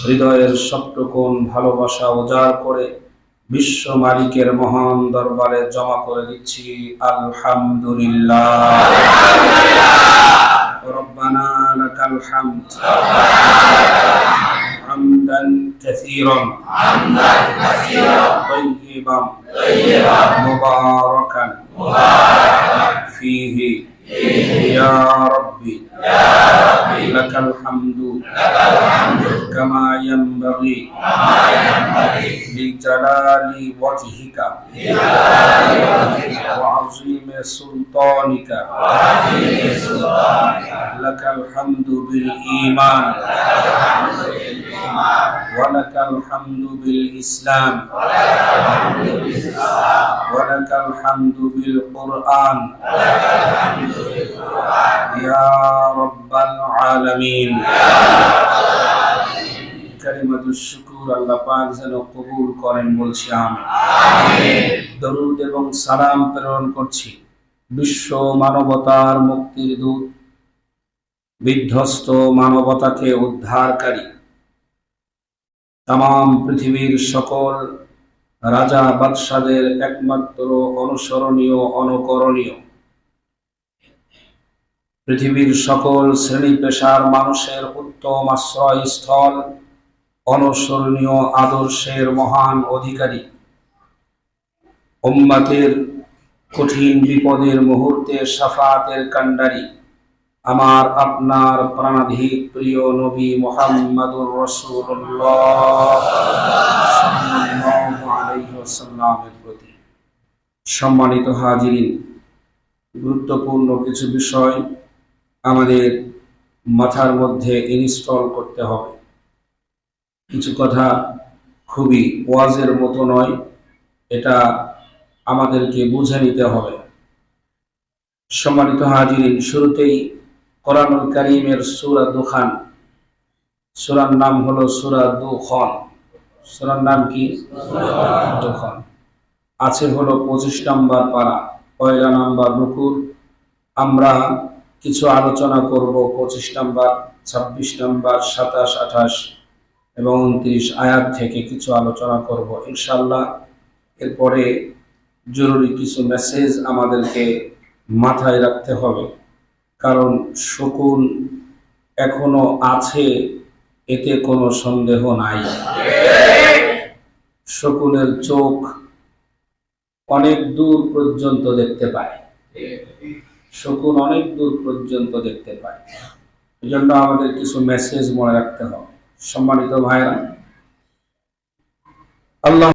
হৃদয়ের সবটুকুন ভালোবাসা উজাড় করে বিশ্ব মালিকের মহান দরবারে জমা করে দিচ্ছি আলহামদুলিল্লাহ ربنا لك الحمد حمدا كثيرا طيبا مباركا فيه كما ينبغي لجلال وجهك وعظيم سلطانك لك الحمد بالإيمان ولك الحمد بالإسلام ولك الحمد بالقرآن يا رب العالمين কালিমাতুশ শুকুর আল্লাহ পাক যেন কবুল করেন বলছি আমি দরুদ এবং সালাম প্রেরণ করছি বিশ্ব মানবতার মুক্তির দূত বিধ্বস্ত মানবতাকে উদ্ধারকারী তাম পৃথিবীর সকল রাজা বাদশাদের একমাত্র অনুসরণীয় অনুকরণীয়। পৃথিবীর সকল শ্রেণি পেশার মানুষের উত্তম আশ্রয়স্থল, অনুসরণীয় আদর্শের মহান অধিকারী। উম্মাতের কঠিন বিপদের মুহূর্তে সাফাতের কাণ্ডারি। আমার আপনার প্রাণাধিক প্রিয় নবী মোহাম্মদুর রসুল্লাহ সাল্লাল্লাহু প্রতি। সম্মানিত হাজিরিন, গুরুত্বপূর্ণ কিছু বিষয় আমাদের মাথার মধ্যে ইনস্টল করতে হবে। কিছু কথা খুবই ওয়াজের মতো নয়, এটা আমাদেরকে বুঝে নিতে হবে। সম্মানিত হাজিরিন, শুরুতেই কোরআনুল করিমের সুরা দুখান। সুরার নাম হলো সুরা দুখন। সুরার নাম কি? দুখন। আছে হলো পঁচিশ নম্বর পাড়া পয়লা নাম্বার রুকুর আমরা কিছু আলোচনা করব, পঁচিশ নাম্বার, ছাব্বিশ নাম্বার, সাতাশ, আঠাশ এবং উনত্রিশ আয়াত থেকে কিছু আলোচনা করব। ইনশাল্লাহ এরপরে জরুরি কিছু মেসেজ আমাদেরকে মাথায় রাখতে হবে। কারণ শকুন এখনও আছে, এতে কোনো সন্দেহ নাই। শকুনের চোখ অনেক দূর পর্যন্ত দেখতে পায়। শকুন অনেক দূর পর্যন্ত দেখতে পায়। এই জন্য আমাদের কিছু মেসেজ মনে রাখতে হবে। সম্মানিত ভাইরা, আল্লাহ